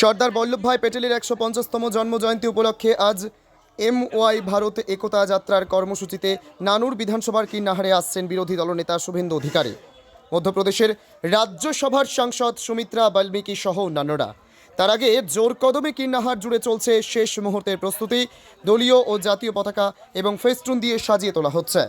সর্দার বল্লভভাই প্যাটেলের একশো পঞ্চাশতম জন্মজয়ন্তী উপলক্ষে আজ এম ওয়াই ভারত একতা যাত্রার কর্মসূচিতে নানুর বিধানসভার কিন্নাহারে আসছেন বিরোধী দলনেতা শুভেন্দু অধিকারী। মধ্যপ্রদেশের রাজ্যসভার সাংসদ সুমিত্রা বাল্মীকি সহ অন্যান্যরা। তার আগে জোর কদমে কিন্নাহার জুড়ে চলছে শেষ মুহূর্তের প্রস্তুতি। দলীয় ও জাতীয় পতাকা এবং ফেস্টুন দিয়ে সাজিয়ে তোলা হচ্ছে।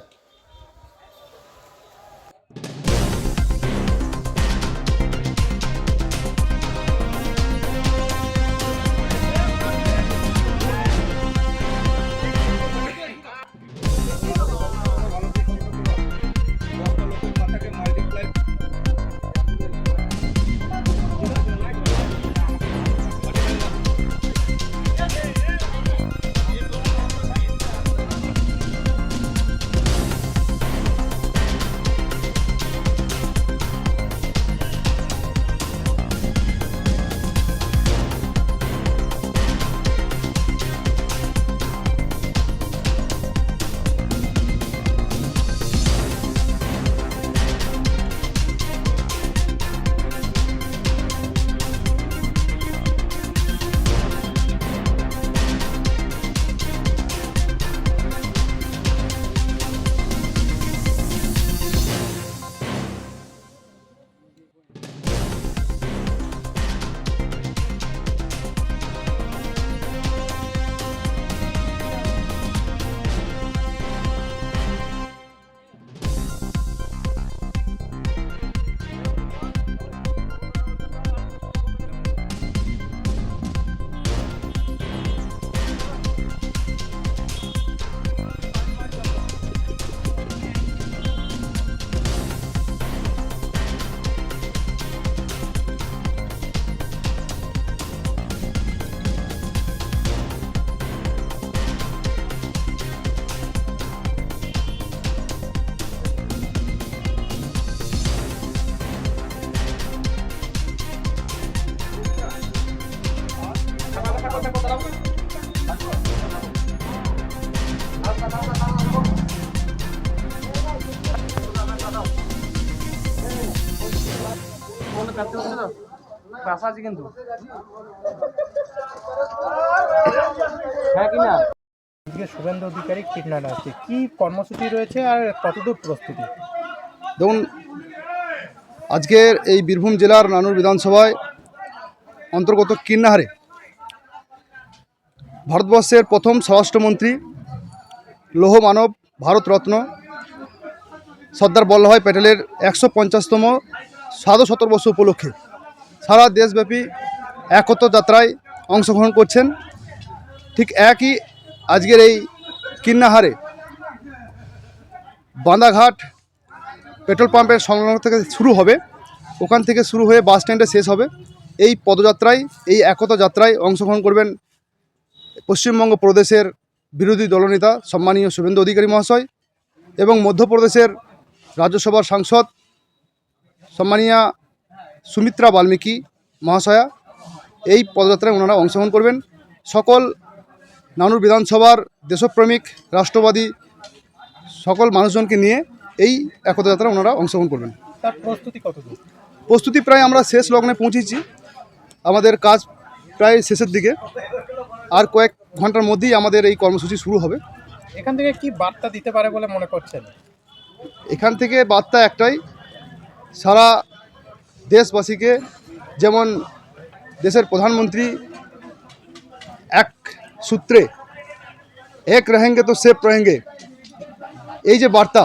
কাঁচা আছে কিন্তু। হ্যাঁ কি না আজকে শুভেন্দু অধিকারী কিডন্যাপ আছে। কি কর্মসূচি রয়েছে আর কতদূর প্রস্তুতি? দেখুন আজকের এই বীরভূম জেলার নানুর বিধানসভায় অন্তর্গত কিন্নাহারে ভারতবর্ষের প্রথম স্বরাষ্ট্রমন্ত্রী লৌহ মানব ভারতরত্ন সর্দার বল্লভভাই প্যাটেলের একশো পঞ্চাশতম সাধু শতবর্ষ উপলক্ষে সারা দেশব্যাপী একত্র যাত্রায় অংশগ্রহণ করছেন। ঠিক একই আজকের এই কিন্নাহারে বাঁধাঘাট পেট্রোল পাম্পের সংলগ্ন থেকে শুরু হবে। ওখান থেকে শুরু হয়ে বাস স্ট্যান্ডে শেষ হবে। এই পদযাত্রায়, এই একতা যাত্রায় অংশগ্রহণ করবেন পশ্চিমবঙ্গ প্রদেশের বিরোধী দলনেতা সম্মানীয় শুভেন্দু অধিকারী মহাশয় এবং মধ্যপ্রদেশের রাজ্যসভার সাংসদ সম্মানীয়া সুমিত্রা বাল্মীকি মহাশয়া এই পদযাত্রায় ওনারা অংশগ্রহণ করবেন। সকল নানুর বিধানসভার দেশপ্রেমিক রাষ্ট্রবাদী সকল মানুষজনকে নিয়ে এই একতা যাত্রা ওনারা অংশগ্রহণ করবেন। তার প্রস্তুতি কতদূর? প্রস্তুতি প্রায় আমরা শেষ লগ্নে পৌঁছেছি। আমাদের কাজ প্রায় শেষের দিকে। আর কয়েক ঘণ্টার মধ্যেই আমাদের এই কর্মসূচি শুরু হবে। এখান থেকে কি বার্তা দিতে পারে বলে মনে করছেন? এখান থেকে বার্তা একটাই সারা দেশবাসীকে যেমন দেশের প্রধানমন্ত্রী এক সূত্রে, এক রহেঙ্গে তো সেফ রহেঙ্গে। এই যে বার্তা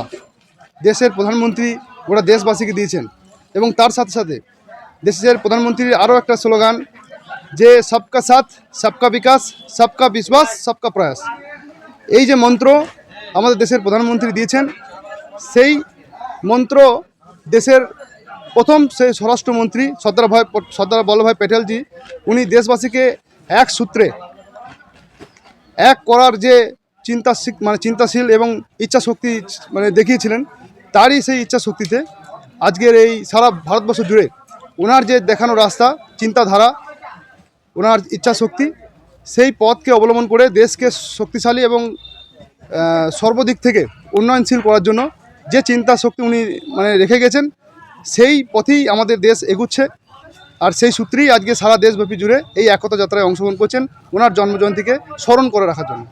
দেশের প্রধানমন্ত্রী গোটা দেশবাসীকে দিয়েছেন এবং তার সাথে সাথে দেশের প্রধানমন্ত্রীর আরও একটা স্লোগান যে সবকা সাথ, সবকা বিকাশ, সবকা বিশ্বাস, সবকা প্রয়াস। এই যে মন্ত্র আমাদের দেশের প্রধানমন্ত্রী দিয়েছেন, সেই মন্ত্র দেশের প্রথম সেই স্বরাষ্ট্রমন্ত্রী সর্দার ভাই সর্দার বল্লভভাই প্যাটেলজি, উনি দেশবাসীকে এক সূত্রে এক করার যে চিন্তা মানে চিন্তাশীল এবং ইচ্ছা শক্তি মানে দেখিয়েছিলেন, তারই সেই ইচ্ছা শক্তিতে আজকের এই সারা ভারতবর্ষ জুড়ে ওনার যে দেখানো রাস্তা, চিন্তাধারা, ওনার ইচ্ছা শক্তি সেই পথকে অবলম্বন করে দেশকে শক্তিশালী এবং সর্বদিক থেকে উন্নয়নশীল করার জন্য যে চিন্তা শক্তি উনি মানে রেখে গেছেন, সেই পথেই আমাদের দেশ এগুচ্ছে। আর সেই সূত্রেই আজকে সারা দেশব্যাপী জুড়ে এই একতা যাত্রায় অংশগ্রহণ করছেন ওনার জন্মজয়ন্তীকে স্মরণ করে রাখার জন্য।